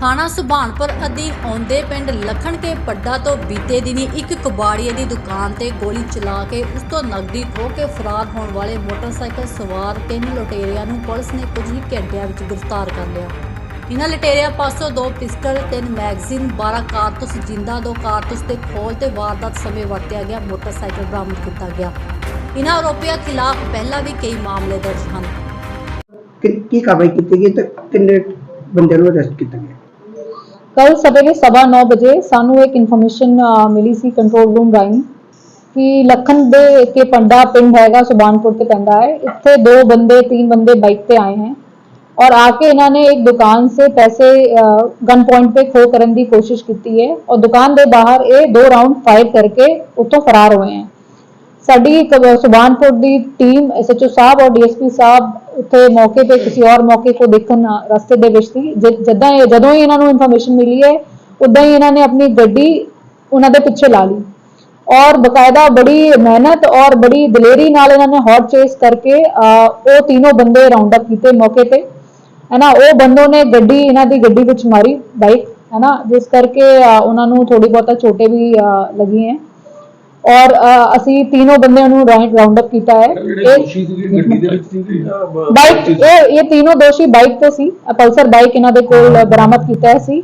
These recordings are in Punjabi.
ਥਾਣਾ ਸੁਭਾਨਪੁਰ ਅਧੀਨ ਆਉਂਦੇ ਪਿੰਡ ਲਖਣ ਕੇ ਪੱਡਾ ਤੋਂ ਬੀਤੇ ਦਿਨੀ ਇੱਕ ਕਬਾੜੀਏ ਦੀ ਦੁਕਾਨ ਤੇ ਗੋਲੀ ਚਲਾ ਕੇ ਉਸ ਤੋਂ ਨਕਦੀ ਖੋਹ ਕੇ ਫਰਾਰ ਹੋਣ ਵਾਲੇ ਮੋਟਰਸਾਈਕਲ ਸਵਾਰ ਤਿੰਨ ਲੁਟੇਰਿਆਂ ਨੂੰ ਪੁਲਿਸ ਨੇ ਕੁਝ ਹੀ ਘੰਟਿਆਂ ਵਿੱਚ ਗ੍ਰਿਫਤਾਰ ਕਰ ਲਿਆ। ਇਨ੍ਹਾਂ ਲੁਟੇਰਿਆਂ ਪਾਸੋਂ ਦੋ ਪਿਸਟਲ, ਤਿੰਨ ਮੈਗਜ਼ੀਨ 12 ਕਾਰਤੂਸ, ਜਿੰਦਾ ਦੋ ਕਾਰਤੂਸ ਤੇ ਖੋਲ ਤੇ ਵਾਰਦਾਤ ਸਮੇਂ ਵਰਤਿਆ ਗਿਆ, ਮੋਟਰਸਾਈਕਲ ਬਰਾਮਦ ਕੀਤਾ ਗਿਆ। ਇਹਨਾਂ ਆਰੋਪੀਆਂ ਖਿਲਾਫ ਪਹਿਲਾਂ ਵੀ ਕਈ ਮਾਮਲੇ ਦਰਜ ਹਨ। ਕਿ ਕੀ ਕਾਰਵਾਈ ਕੀਤੀ ਗਈ ਤੇ ਕਿੰਨੇ ਬੰਦਿਆਂ ਨੂੰ ਅਰੈਸਟ ਕੀਤਾ ਗਿਆ? ਕੱਲ ਸਵੇਰੇ ਸਵਾ ਨੌ ਵਜੇ ਸਾਨੂੰ ਇੱਕ ਇਨਫੋਰਮੇਸ਼ਨ ਮਿਲੀ ਸੀ ਕੰਟਰੋਲ ਰੂਮ ਰਾਹੀਂ ਕਿ ਲਖਨ ਦੇ ਕੇ ਪੰਡਾ ਪਿੰਡ ਹੈਗਾ ਸੁਬਾਨਪੁਰ ਤੇ ਪੈਂਦਾ ਹੈ ਇੱਥੇ ਦੋ ਬੰਦੇ तीन बंदे बाइक पे आए हैं और आके इन्होंने एक दुकान से पैसे गन पॉइंट पे खो करने की कोशिश की है और दुकान के बाहर ये दो राउंड फायर करके उत्तों फरार हुए हैं ਸਾਡੀ ਇੱਕ ਸੁਬਾਨਪੁਰ ਦੀ ਟੀਮ ਐਸਐਚਓ ਸਾਹਿਬ ਔਰ ਡੀਐਸਪੀ ਸਾਹਿਬ ਉੱਥੇ ਮੌਕੇ ਤੇ ਕਿਸੇ ਔਰ ਮੌਕੇ ਕੋ ਦੇਖਣ ਰਸਤੇ ਦੇ ਵਿੱਚ ਸੀ। ਜ- ਜਦਾਂ ਇਹ- ਜਦੋਂ ਹੀ ਇਹਨਾਂ ਨੂੰ ਇਨਫੋਰਮੇਸ਼ਨ ਮਿਲੀ ਹੈ ਉਦਾਂ ਹੀ ਇਹਨਾਂ ਨੇ ਆਪਣੀ ਗੱਡੀ ਉਹਨਾਂ ਦੇ ਪਿੱਛੇ ਲਾ ਲਈ। ਔਰ ਬਕਾਇਦਾ ਬੜੀ ਮਿਹਨਤ ਔਰ ਬੜੀ ਦਲੇਰੀ ਨਾਲ ਇਹਨਾਂ ਨੇ ਹੌਟ ਚੇਸ ਕਰਕੇ ਉਹ ਤਿੰਨੋਂ ਬੰਦੇ ਰਾਉਂਡ ਅਪ ਕੀਤੇ ਮੌਕੇ ਤੇ। ਹੈ ਨਾ ਉਹ ਬੰਦੋਂ ਨੇ ਗੱਡੀ ਇਹਨਾਂ ਦੀ ਗੱਡੀ ਵਿੱਚ ਮਾਰੀ ਬਾਈਕ ਹੈ ਨਾ ਜਿਸ ਕਰਕੇ ਉਹਨਾਂ ਨੂੰ ਥੋੜੀ ਬਹੁਤਾ ਛੋਟੇ ਵੀ ਅਹ, ਲੱਗੀ ਹੈ ਔਰ ਅ, ਅਸੀਂ ਤਿੰਨੋਂ ਬੰਦਿਆਂ ਨੂੰ ਰਾਉਂਡ ਅਪ ਕੀਤਾ ਹੈ ਜਿਹੜੇ ਇਹ ਦੋਸ਼ੀ ਸੀਗੇ ਗੱਡੀ ਦੇ ਵਿੱਚ ਸੀਗੇ ਜਾਂ ਬ- ਬਾਈਕ ਇਹ ਇਹ ਤਿੰਨੋਂ ਦੋਸ਼ੀ ਬਾਈਕ ਤੇ ਸੀ ਅ, ਪਲਸਰ ਬਾਈਕ ਇਹਨਾਂ ਦੇ ਕੋਲ ਬਰਾਮਦ ਕੀਤਾ ਹੈ ਸੀ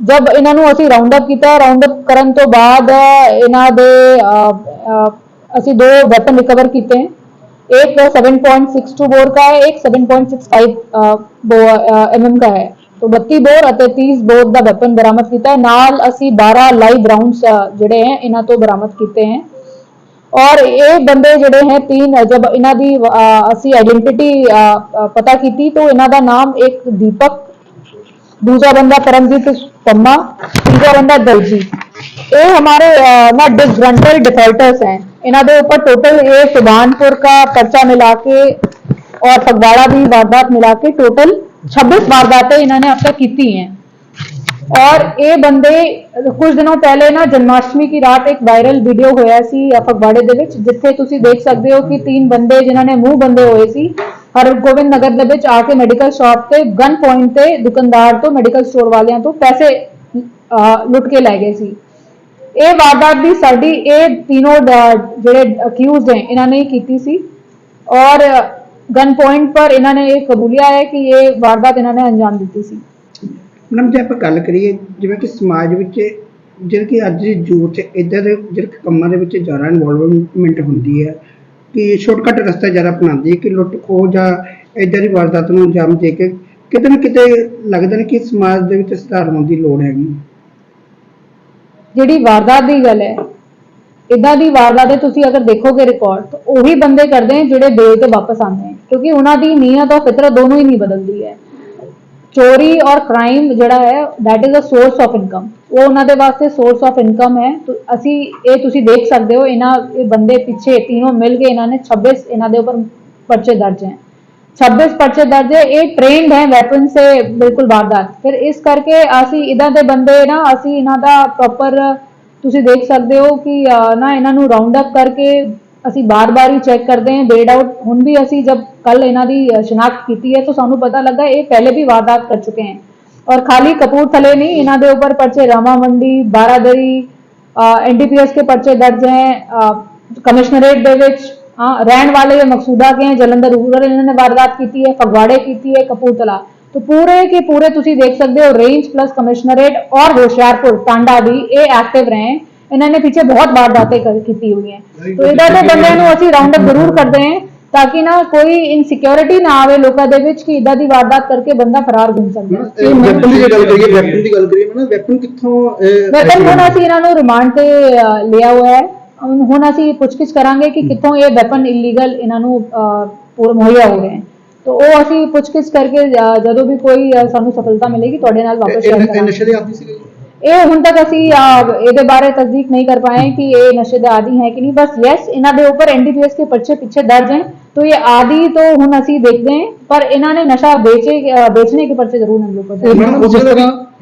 ਜਦ ਇਹਨਾਂ ਨੂੰ ਅਸੀਂ ਰਾਉਂਡ ਅਪ ਕੀਤਾ ਰਾਉਂਡ ਅਪ ਕਰਨ ਤੋਂ ਬਾਅਦ ਅ, ਇਹਨਾਂ ਦੇ ਅ, ਅ, ਅਸੀਂ ਦੋ ਵੈਪਨ ਰਿਕਵਰ ਕੀਤੇ हैं एक 7.62 बोर का है एक 7.65 एमएम का है तो बत्ती बोर तीस बोर का वेपन बरामद किया है। नाल असी बारह लाइव राउंड ਰਾਉਂਡਸ हैं, इन्हों तो बरामद किए हैं। और ये बंदे जोड़े हैं, तीन, जब इन्हों की असी आइडेंटिटी पता की तो इन्हों का नाम एक दीपक दूसरा बंदा परमजीत पम्मा तीसरा बंदा दलजीत। ये हमारे ना डिफॉल्टर्स हैं। इन्होंने ऊपर टोटल ये सुबानपुर का पर्चा मिला के और फगवाड़ा भी वारदात मिला के टोटल 26 वारदातें इन्होंने अब तक की हैं और ये बंदे ਕੁਝ ਦਿਨੋਂ ਪਹਿਲੇ ਨਾ ਜਨਮਾਸ਼ਟਮੀ ਦੀ ਰਾਤ ਇੱਕ ਵਾਇਰਲ ਵੀਡੀਓ ਹੋਇਆ ਸੀ ਫਗਵਾੜੇ ਦੇ ਵਿੱਚ ਜਿੱਥੇ ਤੁਸੀਂ ਦੇਖ ਸਕਦੇ ਹੋ ਕਿ ਤਿੰਨ ਬੰਦੇ ਜਿਨ੍ਹਾਂ ਨੇ ਮੂੰਹ ਬੰਦੇ ਹੋਏ ਸੀ ਹਰਗੋਬਿੰਦ ਨਗਰ ਦੇ ਵਿੱਚ ਆ ਕੇ ਮੈਡੀਕਲ ਸ਼ਾਪ ਤੇ ਗਨ ਪੁਆਇੰਟ ਤੇ ਦੁਕਾਨਦਾਰ ਤੋਂ ਮੈਡੀਕਲ ਸਟੋਰ ਵਾਲਿਆਂ ਤੋਂ ਪੈਸੇ ਅਹ, ਲੁੱਟ ਕੇ ਲੈ ਗਏ ਸੀ ਇਹ ਵਾਰਦਾਤ ਵੀ ਸਾਡੀ ਇਹ ਤਿੰਨੋਂ ਡ- ਜਿਹੜੇ ਅਕਿਊਜ਼ਡ ਹੈ ਇਹਨਾਂ ਨੇ ਹੀ ਕੀਤੀ ਸੀ ਔਰ ਗਨ ਪੁਆਇੰਟ ਪਰ ਇਹਨਾਂ ਨੇ ਇਹ ਕਬੂਲਿਆ ਹੈ ਕਿ ਇਹ ਵਾਰਦਾਤ ਇਹਨਾਂ ਨੇ ਅੰਜਾਮ ਦਿੱਤੀ ਸੀ। ਮੈਡਮ ਜੇ ਆਪਾਂ ਗੱਲ ਕਰੀਏ ਜਿਵੇਂ ਕਿ ਸਮਾਜ ਵਿੱਚ ਜਿਹੜਾ ਕਿ ਅੱਜ ਦੀ ਯੂਥ ਇਦਾਂ ਦੇ ਜਿਹੜੇ ਕੰਮਾਂ ਦੇ ਵਿੱਚ ਜ਼ਿਆਦਾ ਇਨਵੋਲਵਮੈਂਟ ਹੁੰਦੀ ਹੈ ਕਿ ਸ਼ਾਰਟਕਟ ਰਸਤਾ ਜ਼ਿਆਦਾ ਅਪਣਾਉਂਦੀ ਹੈ ਕਿ ਲੁੱਟ ਖੋਹ ਜਾਂ ਇਦਾਂ ਦੀ ਵਾਰਦਾਤ ਨੂੰ ਅੰਜਾਮ ਦੇ ਕੇ ਕਿਤੇ ਨਾ ਕਿਤੇ ਲੱਗਦਾ ਨੇ ਕਿ ਸਮਾਜ ਦੇ ਵਿੱਚ ਸੁਧਾਰ ਹੋਣ ਦੀ ਲੋੜ ਹੈਗੀ। ਜਿਹੜੀ ਵਾਰਦਾਤ ਦੀ ਗੱਲ ਹੈ ਇਦਾਂ ਦੀ ਵਾਰਦਾਤ ਹੈ ਤੁਸੀਂ ਅਗਰ ਦੇਖੋਗੇ ਰਿਕਾਰਡ ਤਾਂ ਉਹੀ ਬੰਦੇ ਕਰਦੇ ਜਿਹੜੇ ਬੇਲ ਤੇ ਵਾਪਸ ਆਉਂਦੇ ਕਿਉਂਕਿ ਉਹਨਾਂ ਦੀ ਨੀਅਤ ਔਰ ਫਿਤਰਤ ਦੋਨੋਂ ਹੀ ਨਹੀਂ ਬਦਲਦੀ ਹੈ। ਚੋਰੀ ਔਰ ਕ੍ਰਾਈਮ ਜਿਹੜਾ ਹੈ, that is a source of income ਉਹ ਉਹਨਾਂ ਦੇ ਵਾਸਤੇ ਸੋਰਸ ਆਫ ਇਨਕਮ ਹੈ। ਅਸੀਂ ਇਹ ਤੁਸੀਂ ਦੇਖ ਸਕਦੇ ਹੋ, ਇਹਨਾਂ ਇਹ ਬੰਦੇ ਪਿੱਛੇ ਤੀਨੋਂ ਮਿਲ ਕੇ ਇਹਨਾਂ ਨੇ 26 ਇਹਨਾਂ ਦੇ ਉੱਪਰ ਪਰਚੇ ਦਰਜ ਹੈ। 26 ਪਰਚੇ ਦਰਜ ਹੈ, ਇਹ ਟ੍ਰੇਨਡ ਹੈ ਵੈਪਨ ਸੇ ਬਿਲਕੁਲ ਵਾਰਦਾਤ। ਫਿਰ ਇਸ ਕਰਕੇ ਅਸੀਂ ਇਦਾਂ ਦੇ ਬੰਦੇ ਨਾ, ਅਸੀਂ ਇਹਨਾਂ ਦਾ ਪ੍ਰੋਪਰ ਤੁਸੀਂ ਦੇਖ ਸਕਦੇ ਹੋ ਕਿ ਨਾ ਇਹਨਾਂ ਨੂੰ ਰਾਉਂਡ ਅਪ ਕਰਕੇ ਅਸੀਂ ਬਾਰ-ਬਾਰ ਹੀ ਚੈੱਕ ਕਰਦੇ ਹਾਂ। ਡੇਡ ਆਊਟ ਹੁਣ ਵੀ ਅਸੀਂ ਜਦ कल इन्हों की शनाख्त की है तो सू पता लगा ये पहले भी वारदात कर चुके हैं और खाली कपूरथले नहीं इन्हों के ऊपर पर्चे रामा मंडी बारादरी एनडीपीएस के पर्चे दर्ज हैं कमिश्नरेट हाँ रहन वाले ये मकसूदा के हैं जलंधर रूरल इन्होंने वारदात की है फगवाड़े की है कपूरथला तो पूरे के पूरे ਤੁਸੀਂ ਦੇਖ ਸਕਦੇ ਹੋ ਰੇਂਜ ਪਲਸ ਕਮਿਸ਼ਨਰੇਟ ਔਰ ਹੋਸ਼ਿਆਰਪੁਰ ਟਾਂਡਾ ਵੀ ਇਹ ਐਕਟਿਵ ਰਹੇ ਇਹਨਾਂ ਨੇ ਪਿੱਛੇ ਬਹੁਤ ਵਾਰਦਾਤਾਂ ਕੀਤੀ ਹੋਈ ਹੈ ਤੋ ਇਧਰ ਦੇ ਬੰਦਿਆਂ ਨੂੰ ਅਸੀਂ ਰਾਉਂਡ ਅਪ ਜ਼ਰੂਰ ਕਰਦੇ ਹਾਂ ਤਾਂ ਕਿ ਨਾ ਕੋਈ ਇਨਸਿਕਿਉਰਿਟੀ ਨਾ ਆਵੇ ਲੋਕਾਂ ਦੇ ਵਿੱਚ ਕਿ ਇਦਾਂ ਦੀ ਵਾਰਦਾਤ ਕਰਕੇ ਬੰਦਾ ਫਰਾਰ ਘੁੰਮ ਸਕਦਾ। ਇਹ ਵੈਪਨ ਦੀ ਗੱਲ ਕਰੀਏ ਵੈਪਨ ਦੀ ਗੱਲ ਕਰੀਏ ਨਾ ਵੈਪਨ ਕਿੱਥੋਂ ਅਹ, ਵੈਪਨ ਹੁਣ ਅਸੀਂ ਇਹਨਾਂ ਨੂੰ ਰਿਮਾਂਡ ਤੇ ਲਿਆ ਹੋਇਆ ਹੈ। ਹੁਣ ਹੁਣ ਅਸੀਂ ਪੁੱਛਗਿੱਛ ਕਰਾਂਗੇ ਕਿ ਕਿੱਥੋਂ ਇਹ ਵੈਪਨ ਇਲੀਗਲ ਇਹਨਾਂ ਨੂੰ ਪੂਰ ਮੁਹੱਈਆ ਹੋ ਰਹੇ ਹਨ ਤਾਂ ਉਹ ਅਸੀਂ ਪੁੱਛਗਿੱਛ ਕਰਕੇ ਜਦੋਂ ਵੀ ਕੋਈ ਸਾਨੂੰ ਸਫਲਤਾ ਮਿਲੇਗੀ ਤੁਹਾਡੇ ਨਾਲ ਵਾਪਸ ਸ਼ੇਅਰ ਕਰਾਂਗੇ। ਨਸ਼ੇ ਦੇ ਆਦੀ ਸੀਗੇ ਇਹ ਹੁਣ ਤੱਕ ਅਸੀਂ ਇਹਦੇ ਬਾਰੇ ਤਸਦੀਕ ਨਹੀਂ ਕਰ ਪਾਏ ਕਿ ਇਹ ਨਸ਼ੇ ਦੇ ਆਦੀ ਹੈ ਕਿ ਨਹੀਂ ਬਸ ਯੈਸ ਇਹਨਾਂ ਦੇ ਉੱਪਰ ਐਨਡੀਪੀਐਸ ਦੇ ਪਰਚੇ ਪਿੱਛੇ ਦਰਜ ਹੈ तो ये आदि तो हम असी देखते हैं पर इन्होंने नशा बेचे बेचने के पर्चे ज़रूर हम लोग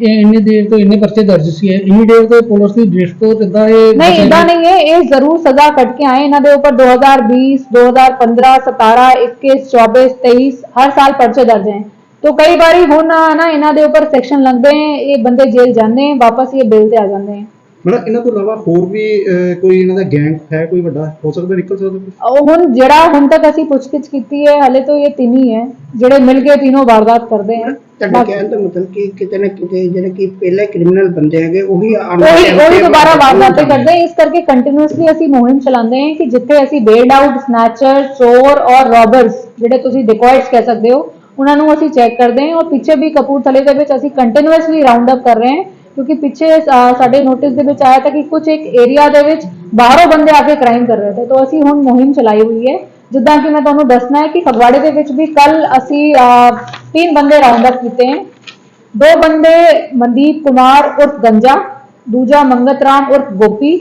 ਇੰਨੇ ਦੇਰ ਤੋਂ ਇੰਨੇ ਪਰਚੇ ਦਰਜ ਸੀ ਇੰਨੀ ਦੇਰ ਤੋਂ ਪੁਲਿਸ ਦੀ ਡਿਸ਼ ਤੋਂ ਇਦਾਂ ਇਹ ਨਹੀਂ ਇਦਾਂ ਨਹੀਂ ਹੈ ਇਹ ਜ਼ਰੂਰ ਸਜ਼ਾ ਕੱਟ ਕੇ ਆਏ ਇਹਨਾਂ ਦੇ ਉੱਪਰ 2020 2015 17 21 24 23 ਹਰ ਸਾਲ ਪਰਚੇ ਦਰਜ हैं ਤੋ ਕਈ ਵਾਰੀ ਹੁਣ ਨਾ ਇਹਨਾਂ ਦੇ ਉੱਪਰ ਸੈਕਸ਼ਨ ਲੱਗਦੇ ਹੈ ਇਹ ਬੰਦੇ ਜੇਲ੍ਹ ਜਾਂਦੇ ਵਾਪਸ ਇਹ ਬੇਲ ਤੇ ਆ ਜਾਂਦੇ ਹੈ ਮਤਲਬ ਇਹਨਾਂ ਤੋਂ ਇਲਾਵਾ ਹੋਰ ਵੀ ਅਹ, ਕੋਈ ਇਹਨਾਂ ਦਾ ਗੈਂਗ ਹੈ ਕੋਈ ਵੱਡਾ? ਹੋ ਸਕਦਾ ਨਿਕਲ ਸਕਦਾ ਕੁਛ? ਉਹ ਹੁਣ ਜਿਹੜਾ ਹੁਣ ਤੱਕ ਅਸੀਂ ਪੁੱਛਗਿੱਛ ਕੀਤੀ ਹੈ ਹਲੇ ਤੋਂ ਇਹ ਤਿੰਨ ਹੀ ਹੈ ਜਿਹੜੇ ਮਿਲ ਕੇ ਤਿੰਨੋਂ ਵਾਰਦਾਤ ਕਰਦੇ ਹੈ ਤੁਹਾਡਾ ਕਹਿਣ ਦਾ ਮਤਲਬ ਕਿ ਕਿਤੇ ਨਾ ਕਿਤੇ ਜਿਹੜੇ ਕਿ ਪਹਿਲੇ ਕ੍ਰਿਮੀਨਲ ਬੰਦੇ ਹੈਗੇ ਉਹੀ ਆਉਣ ਵਾਲੇ ਉਹੀ time ਉਹੀ ਤੇ ਦੁਬਾਰਾ ਵਾਰਦਾਤਾਂ ਵਾਰਦਾਤਾਂ ਕਰਦੇ ਹੈ ਇਸ ਕਰਕੇ ਕੰਟੀਨਿਊਸਲੀ ਅਸੀਂ ਮੁਹਿੰਮ ਚਲਾਉਂਦੇ ਹਾਂ ਕਿ ਜਿੱਥੇ ਅਸੀਂ ਬੇਲਡ ਆਊਟ ਸਨੈਚਰ ਚੋਰ ਔਰ ਰੋਬਰਸ ਜਿਹੜੇ ਤੁਸੀਂ ਡਿਕੋਇਟਸ ਕਹਿ ਸਕਦੇ ਹੋ ਉਹਨਾਂ ਨੂੰ ਅਸੀਂ ਚੈੱਕ ਕਰਦੇ ਹਾਂ ਔਰ ਪਿੱਛੇ ਵੀ ਕਪੂਰਥਲੇ ਦੇ ਵਿੱਚ ਅਸੀਂ ਕੰਟੀਨਿਊਸਲੀ ਰਾਉਂਡ ਅਪ ਕਰ ਰਹੇ ਹਾਂ, ਕਿਉਂਕਿ ਪਿੱਛੇ ਸਾਡੇ ਨੋਟਿਸ ਦੇ ਵਿੱਚ ਆਇਆ ਤਾਂ ਕਿ ਕੁਝ ਇੱਕ ਏਰੀਆ ਦੇ ਵਿੱਚ ਬਾਹਰੋਂ ਬੰਦੇ ਆ ਕੇ ਕ੍ਰਾਈਮ ਕਰ ਰਹੇ ਸੀ ਤਾਂ ਅਸੀਂ ਹੁਣ ਮੁਹਿੰਮ ਚਲਾਈ ਹੋਈ ਹੈ। ਜਿੱਦਾਂ ਕਿ ਮੈਂ ਤੁਹਾਨੂੰ ਦੱਸਣਾ ਹੈ ਕਿ ਫਗਵਾੜੇ ਦੇ ਵਿੱਚ ਵੀ ਕੱਲ ਅਸੀਂ ਤਿੰਨ ਬੰਦੇ ਰਾਉਂਡ ਅਪ ਕੀਤੇ ਹੈ। ਦੋ ਬੰਦੇ ਮਨਦੀਪ ਕੁਮਾਰ ਉਰਫ ਗੰਜਾ, ਦੂਜਾ ਮੰਗਤ ਰਾਮ ਉਰਫ ਗੋਪੀ।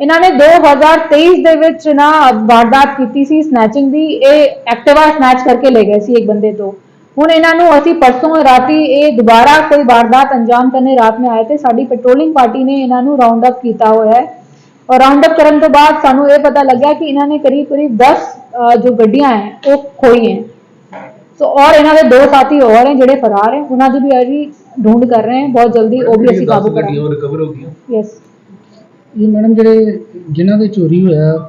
ਇਹਨਾਂ ਨੇ 2023 ਦੇ ਵਿੱਚ ਨਾ ਵਾਰਦਾਤ ਕੀਤੀ ਸੀ ਸਨੈਚਿੰਗ ਦੀ, ਇਹ ਐਕਟਿਵਾ ਸਨੈਚ ਕਰਕੇ ਲੈ ਗਏ ਸੀ ਇੱਕ ਬੰਦੇ ਤੋਂ। ਹੁਣ ਇਹਨਾਂ ਨੂੰ ਅਸੀਂ ਪਰਸੋਂ ਰਾਤੀ ਇਹ ਦੁਬਾਰਾ ਕੋਈ ਵਾਰਦਾਤ ਅੰਜਾਮ ਕਰਨੇ ਰਾਤ ਨੂੰ ਆਏ ਤੇ ਸਾਡੀ ਪੈਟਰੋਲਿੰਗ ਪਾਰਟੀ ਨੇ ਇਹਨਾਂ ਨੂੰ ਰਾਉਂਡ ਅਪ ਕੀਤਾ ਹੋਇਆ ਹੈ। ਔਰ ਰਾਉਂਡ ਅਪ ਕਰਨ ਤੋਂ ਬਾਅਦ ਸਾਨੂੰ ਇਹ ਪਤਾ ਲੱਗਿਆ ਕਿ ਇਹਨਾਂ ਨੇ ਕਰੀਬ ਕਰੀਬ 10 ਅਹ, ਜੋ ਗੱਡੀਆਂ ਹੈ ਉਹ ਖੋਈ ਹੈ। ਸੋ ਔਰ ਇਹਨਾਂ ਦੇ ਦੋ ਸਾਥੀ ਹੋਰ ਹੈ ਜਿਹੜੇ ਫਰਾਰ ਹੈ। ਉਹਨਾਂ ਦੀ ਵੀ ਅਸੀਂ ਢੂੰਡ ਕਰ ਰਹੇ ਹਾਂ। ਬਹੁਤ ਜਲਦੀ ਉਹ ਵੀ ਅਸੀਂ ਕਾਬੂ ਕਰਾਂਗੇ। ਰਿਕਵਰ ਹੋ ਗਈਆਂ। ਯੈਸ ਇਹ ਮੈਡਮ ਜਿਹੜੇ ਜਿਨ੍ਹਾਂ ਦੇ ਚੋਰੀ ਹੋਇਆ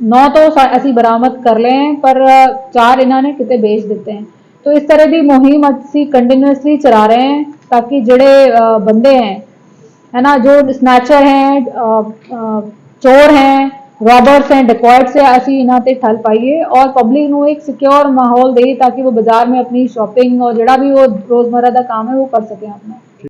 नौ तो ਅਸੀਂ ਬਰਾਮਦ ਕਰ ਲਏ हैं पर चार ਇਹਨਾਂ ਨੇ ਕਿਤੇ ਵੇਚ ਦਿੱਤੇ हैं तो इस तरह ਦੀ ਮੁਹਿੰਮ ਅਸੀਂ ਕੰਟੀਨਿਊਸਲੀ ਚਲਾ ਰਹੇ हैं ताकि ਜਿਹੜੇ ਬੰਦੇ हैं है ना जो स्नैचर हैं चोर हैं रॉबर्स हैं डिकॉइट्स हैं ਅਸੀਂ ਇਹਨਾਂ ਤੇ ਠੱਲ ਪਾਈਏ ਔਰ ਪਬਲਿਕ ਨੂੰ ਇੱਕ ਸਿਕਿਉਰ ਮਾਹੌਲ ਦੇਈਏ ਤਾਂ ਕਿ ਉਹ ਬਾਜ਼ਾਰ ਮੇਂ ਆਪਣੀ ਸ਼ਾਪਿੰਗ ਔਰ ਜਿਹੜਾ ਵੀ ਉਹ ਰੋਜ਼ਮਰਰਾ ਦਾ ਕੰਮ ਹੈ, ਉਹ ਕਰ ਸਕੇ ਆਪਣਾ।